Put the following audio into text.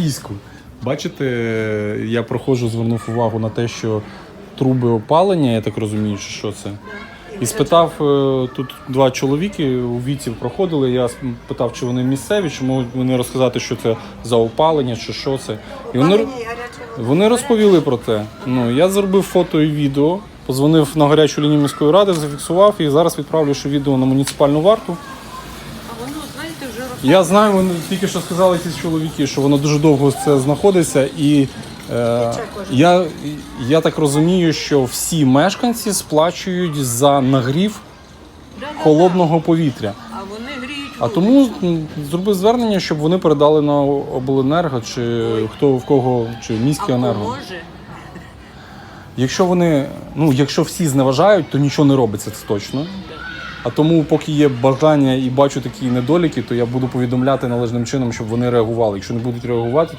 Російську. Бачите, я проходжу, звернув увагу на те, що труби опалення, я так розумію, що це. І спитав е, тут два чоловіки у віці проходили. Я питав, чи вони місцеві, чи можуть вони розказати, що це за опалення, чи що це. І вони, вони розповіли про це. Ну я зробив фото і відео, позвонив на гарячу лінію міської ради, зафіксував і зараз відправлю ще відео на муніципальну варту. Знаєте, вже роз... Я знаю, вони тільки що сказали ці чоловіки, що воно дуже довго це знаходиться, і е, я, я так розумію, що всі мешканці сплачують за нагрів холодного повітря. А вони гріють А тому м, зроби звернення, щоб вони передали на обленерго чи хто в кого, чи міське енерго. Якщо вони, ну якщо всі зневажають, то нічого не робиться, це точно. А тому, поки є бажання і бачу такі недоліки, то я буду повідомляти належним чином, щоб вони реагували. Якщо не будуть реагувати,